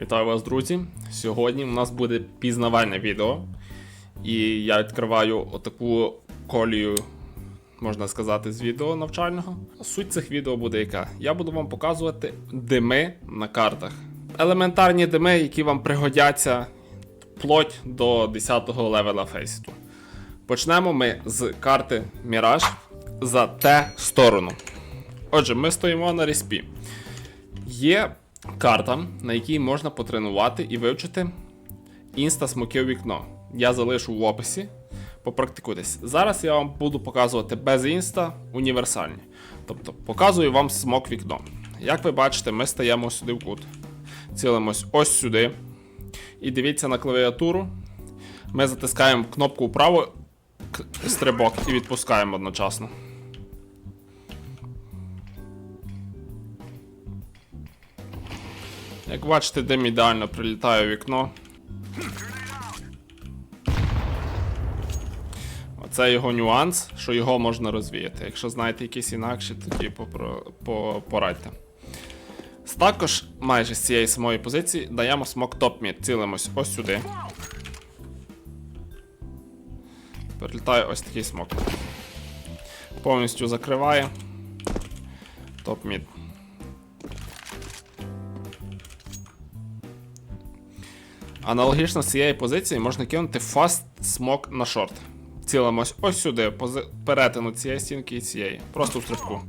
Вітаю вас, друзі! Сьогодні у нас буде пізнавальне відео, і я відкриваю отаку колію, можна сказати, з відео навчального. Суть цих відео буде яка? Я буду вам показувати дими на картах. Елементарні дими, які вам пригодяться вплоть до 10-го левела фейсіту. Почнемо ми з карти Міраж за Т сторону. Отже, ми стоїмо на респі. Є карта, на якій можна потренувати і вивчити інста смоки у вікно. Я залишу в описі. Попрактикуйтесь. Зараз я вам буду показувати без інста універсальні. Тобто показую вам смок вікно. Як ви бачите, ми стаємо сюди в кут. Цілимось ось сюди. І дивіться на клавіатуру. Ми затискаємо кнопку вправо, стрибок і відпускаємо одночасно. Як бачите, дим ідеально прилітає у вікно. Оце його нюанс, що його можна розвіяти. Якщо знаєте якісь інакші, тоді порадьте. Також майже з цієї самої позиції даємо смок топ мід. Цілимось ось сюди. Прилітає ось такий смок. Повністю закриває. Топ Аналогічно з цієї позиції можна кинути fast smoke на шорт. Цілимось ось сюди, пози- перетину цієї стінки і цієї. Просто в стрибку.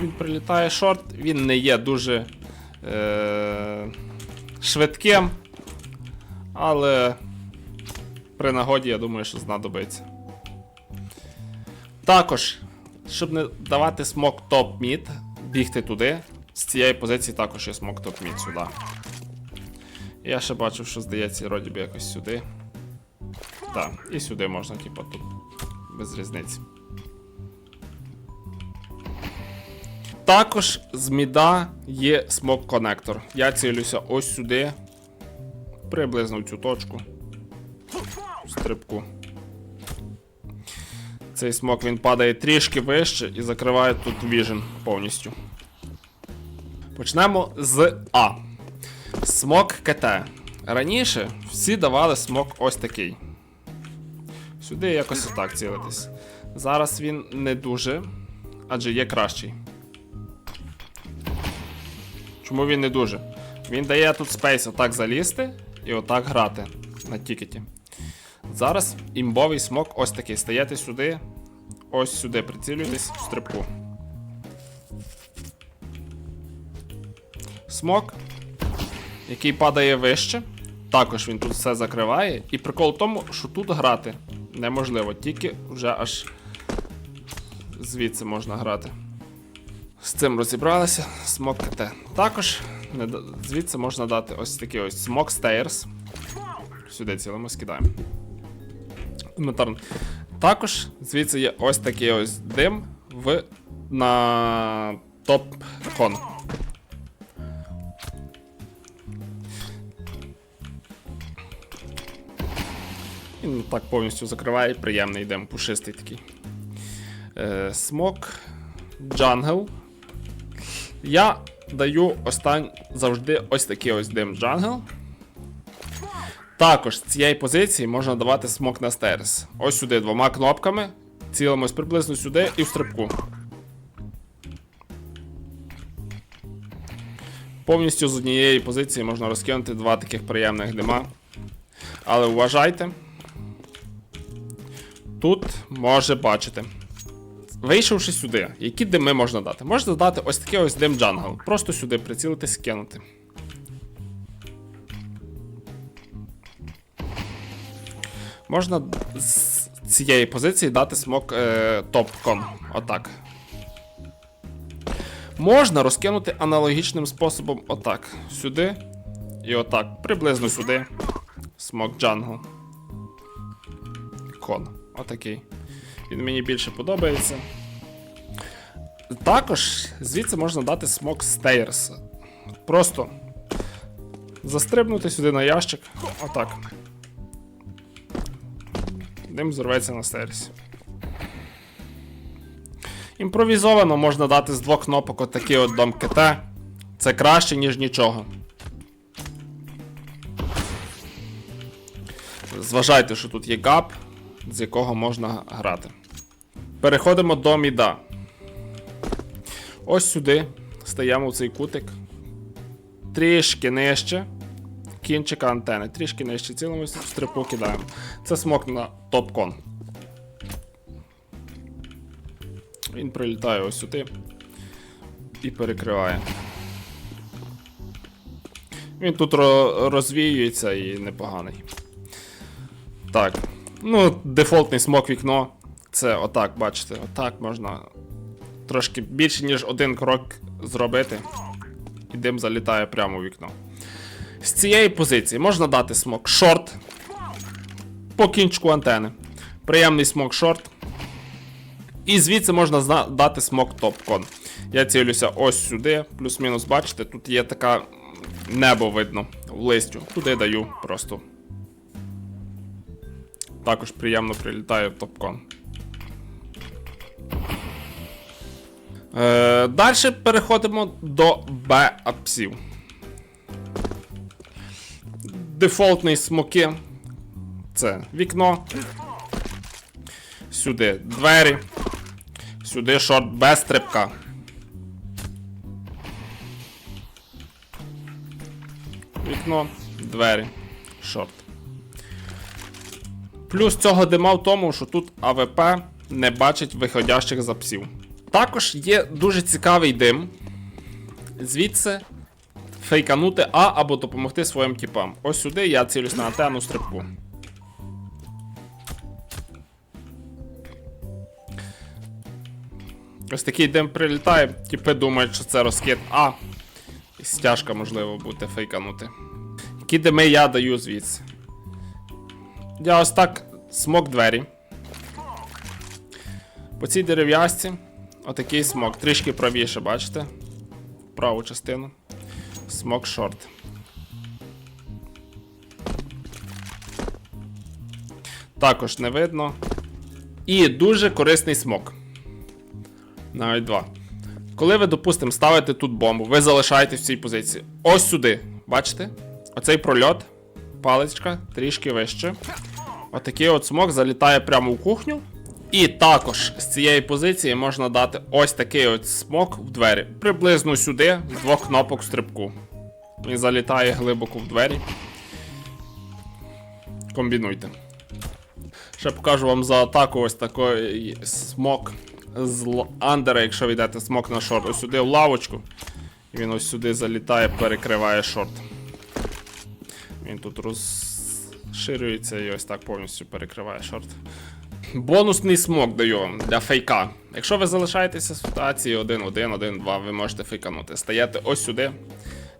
Він прилітає шорт, він не є дуже е- швидким, але при нагоді, я думаю, що знадобиться. Також, щоб не давати смок топ мід, бігти туди. З цієї позиції також є смок топ мід сюди. Я ще бачив, що здається, вроді би якось сюди. Так, і сюди можна, типу, тут без різниці. Також з міда є смок коннектор. Я цілюся ось сюди. Приблизно в цю точку. Стрибку. Цей смок він падає трішки вище і закриває тут віжен повністю. Почнемо з А. Смок КТ. Раніше всі давали смок ось такий. Сюди якось отак цілитись. Зараз він не дуже, адже є кращий. Чому він не дуже? Він дає тут спейс отак залізти і отак грати на тікеті. Зараз імбовий смок ось такий. Стаєте сюди, ось сюди, прицілюєтесь в стрибку. Смок, який падає вище. Також він тут все закриває. І прикол в тому, що тут грати неможливо, тільки вже аж звідси можна грати. З цим розібралися. Смок КТ. Також звідси можна дати ось такий ось смок стейрс. Сюди цілимо скидаємо. Елементарно. Також звідси є ось такий ось дим в на топ кон. Він так повністю закриває, приємний дим, пушистий такий. Е, смок джангл. Я даю остань завжди ось такий ось дим джангл. Також з цієї позиції можна давати смок на стерс. Ось сюди двома кнопками. Цілимось приблизно сюди і в стрибку. Повністю з однієї позиції можна розкинути два таких приємних дима. Але вважайте. Тут може бачити. Вийшовши сюди, які дими можна дати? Можна дати ось такий ось дим джангл. Просто сюди прицілитись, кинути. Можна з цієї позиції дати смок е, топ-кон. Отак. Можна розкинути аналогічним способом отак. Сюди і отак. Приблизно сюди. Смок джангл. Кон. Отакий. Він мені більше подобається. Також звідси можна дати смок стейрс. Просто застрибнути сюди на ящик. Отак. Дим зірветься на стейрсі. Імпровізовано можна дати з двох кнопок отакий от дом КТ. Це краще, ніж нічого. Зважайте, що тут є гап, з якого можна грати. Переходимо до міда. Ось сюди стаємо в цей кутик. Трішки нижче. Кінчика антени. Трішки нижче. Цілимо стрипу кидаємо. Це смок на топкон. Він прилітає ось сюди і перекриває. Він тут розвіюється і непоганий. Так. Ну, дефолтний смок вікно. Це отак, бачите, отак можна трошки більше, ніж один крок зробити. І дим залітає прямо в вікно. З цієї позиції можна дати смок шорт по кінчику антени. Приємний смок шорт. І звідси можна дати смок топкон. Я цілюся ось сюди, плюс-мінус, бачите, тут є така небо видно в листю. Туди даю просто. Також приємно прилітає топкон. Е, Далі переходимо до Б-апсів. Дефолтний смоки. Це вікно. Сюди двері. Сюди шорт без стрибка. Вікно, двері, шорт. Плюс цього дима в тому, що тут АВП не бачить виходящих запсів. Також є дуже цікавий дим. Звідси фейканути А або допомогти своїм тіпам. Ось сюди я цілюсь на антенну стрибку. Ось такий дим прилітає, тіпи думають, що це розкид А. І стяжка, можливо, буде фейканути. Які дими я даю звідси. Я ось так смок двері. По цій дерев'язці отакий смок. Трішки правіше, бачите? Праву частину. Смок шорт. Також не видно. І дуже корисний смок. Навіть два. Коли ви, допустимо, ставите тут бомбу, ви залишаєте в цій позиції. Ось сюди. Бачите? Оцей прольот, паличка, трішки вище. Отакий от смок залітає прямо в кухню. І також з цієї позиції можна дати ось такий от смок в двері. Приблизно сюди, з двох кнопок стрибку. Він залітає глибоко в двері. Комбінуйте. Ще покажу вам за атаку ось такий смок з андера, якщо ви йдете смок на шорт. Ось сюди в лавочку. І він ось сюди залітає, перекриває шорт. Він тут розширюється і ось так повністю перекриває шорт. Бонусний смок даю для фейка. Якщо ви залишаєтеся в ситуації 1-1, 1-2, ви можете фейканути. Стаєте ось сюди,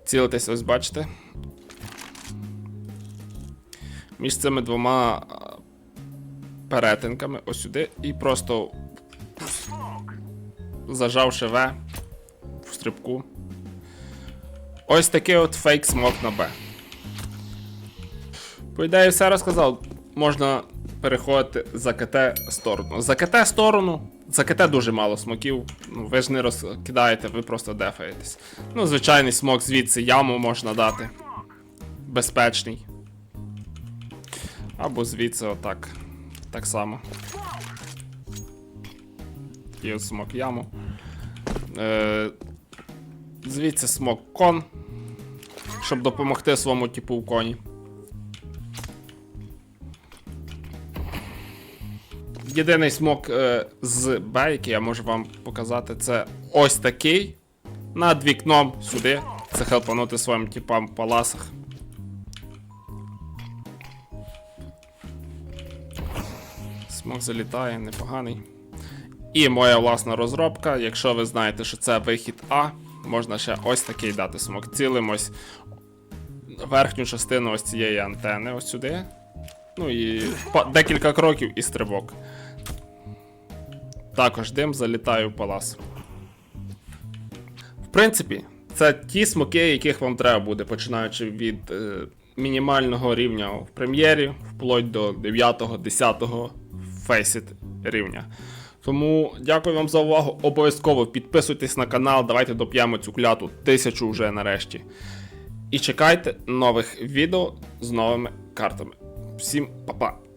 цілитесь, ось бачите. Між цими двома перетинками ось сюди і просто зажавши В в стрибку. Ось такий от фейк смок на Б. По ідеї, все розказав. Можна переходити за КТ сторону. За КТ сторону. За КТ дуже мало смоків. Ну, ви ж не розкидаєте, ви просто дефаєтесь. Ну, звичайний смок звідси яму можна дати. Безпечний. Або звідси отак. Так само. От смок яму. Е, звідси смок кон. Щоб допомогти своєму типу в коні. Єдиний смок е, з Б, який я можу вам показати, це ось такий. Над вікном сюди. Це хелпанути своїм типам по ласах. Смок залітає, непоганий. І моя власна розробка. Якщо ви знаєте, що це вихід А, можна ще ось такий дати смок. Цілимось верхню частину ось цієї антени, ось сюди. Ну і декілька кроків і стрибок. Також дим залітає в палас. В принципі, це ті смоки, яких вам треба буде, починаючи від е, мінімального рівня в прем'єрі, вплоть до 9-10 фейсит рівня. Тому дякую вам за увагу. Обов'язково підписуйтесь на канал, давайте доп'ємо цю кляту тисячу вже нарешті. І чекайте нових відео з новими картами. Всім па-па!